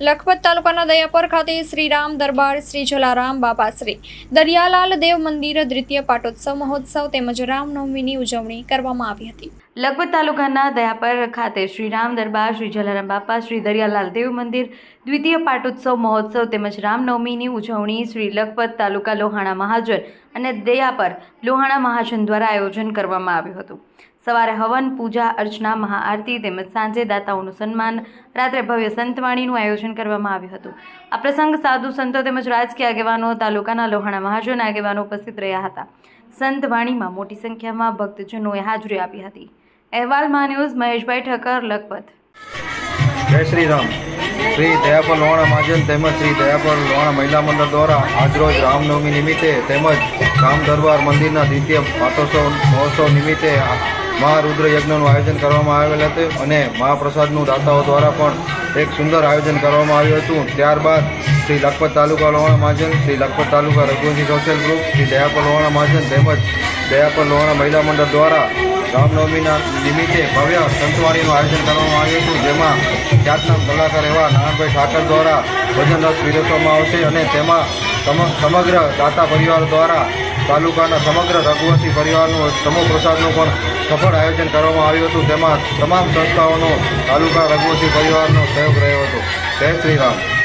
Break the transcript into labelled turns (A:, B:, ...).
A: લખપત તાલુકાના દયાપર ખાતે શ્રી રામ દરબાર શ્રી જલારામ બાપા શ્રી દરિયાલાલ દેવ મંદિર દ્વિતીય પાટોત્સવ મહોત્સવ તેમજ રામનવમીની ઉજવણી કરવામાં આવી હતી.
B: લખપત તાલુકાના દયાપર ખાતે શ્રી રામ દરબાર, શ્રી જલારામ બાપા, શ્રી દરિયાલાલ દેવ મંદિર, દ્વિતીય પાટોત્સવ મહોત્સવ તેમજ રામનવમીની ઉજવણી શ્રી લખપત તાલુકા લોહાણા મહાજન અને દયાપર લોહાણા મહાજન દ્વારા આયોજન કરવામાં આવ્યું હતું. સવારે હવન, પૂજા, અર્ચના, મહાઆરતી તેમજ સાંજે દાતાઓનું સન્માન, રાત્રે ભવ્ય સંતવાણીનું આયોજન કરવામાં આવ્યું હતું. આ પ્રસંગ સાધુ સંતો તેમજ રાજકીય આગેવાનો તાલુકાના લોહાણા મહાજન આગેવાનો ઉપસ્થિત રહ્યા હતા. સંતવાણીમાં મોટી સંખ્યામાં ભક્તજનોએ હાજરી આપી હતી. અહેવાલ, મા ન્યૂઝ, મહેશભાઈ ઠક્કર, લખપત.
C: જય શ્રી રામ શ્રી દયાપર લોહાણા મહાજન તેમજ શ્રી દયાપર લોહાણા મહિલા મંડળ દ્વારા આજરોજ રામનવમી નિમિત્તે તેમજ રામ દરબાર મંદિરના દ્વિતીય પાટોત્સવ મહોત્સવ નિમિત્તે મહારુદ્ર યજ્ઞનું આયોજન કરવામાં આવેલ હતું અને મહાપ્રસાદનું દાતાઓ દ્વારા પણ એક સુંદર આયોજન કરવામાં આવ્યું હતું. ત્યારબાદ શ્રી લખપત તાલુકા લોહાણા મહાજન, શ્રી લખપત તાલુકા રઘુવંશી સોશિયલ ગ્રુપ શ્રી દયાપર લોહાણા મહાજન તેમજ દયાપર લોહાણા મહિલા મંડળ દ્વારા રામનવમીના નિમિત્તે ભવ્ય સંતવાણીનું આયોજન કરવામાં આવ્યું હતું, જેમાં ખ્યાતનામ કલાકાર એવા નારાયણભાઈ ઠાકર દ્વારા ભજન રસ પીરસવામાં આવશે અને તેમાં સમ- સમગ્ર દાતા પરિવાર દ્વારા તાલુકાના સમગ્ર રઘુવંશી પરિવારનું સમૂહ પ્રસાદનું પણ સફળ આયોજન કરવામાં આવ્યું હતું, તેમાં તમામ સંસ્થાઓનો તાલુકા રઘુવંશી પરિવારનો સહયોગ રહ્યો હતો. જય શ્રી રામ.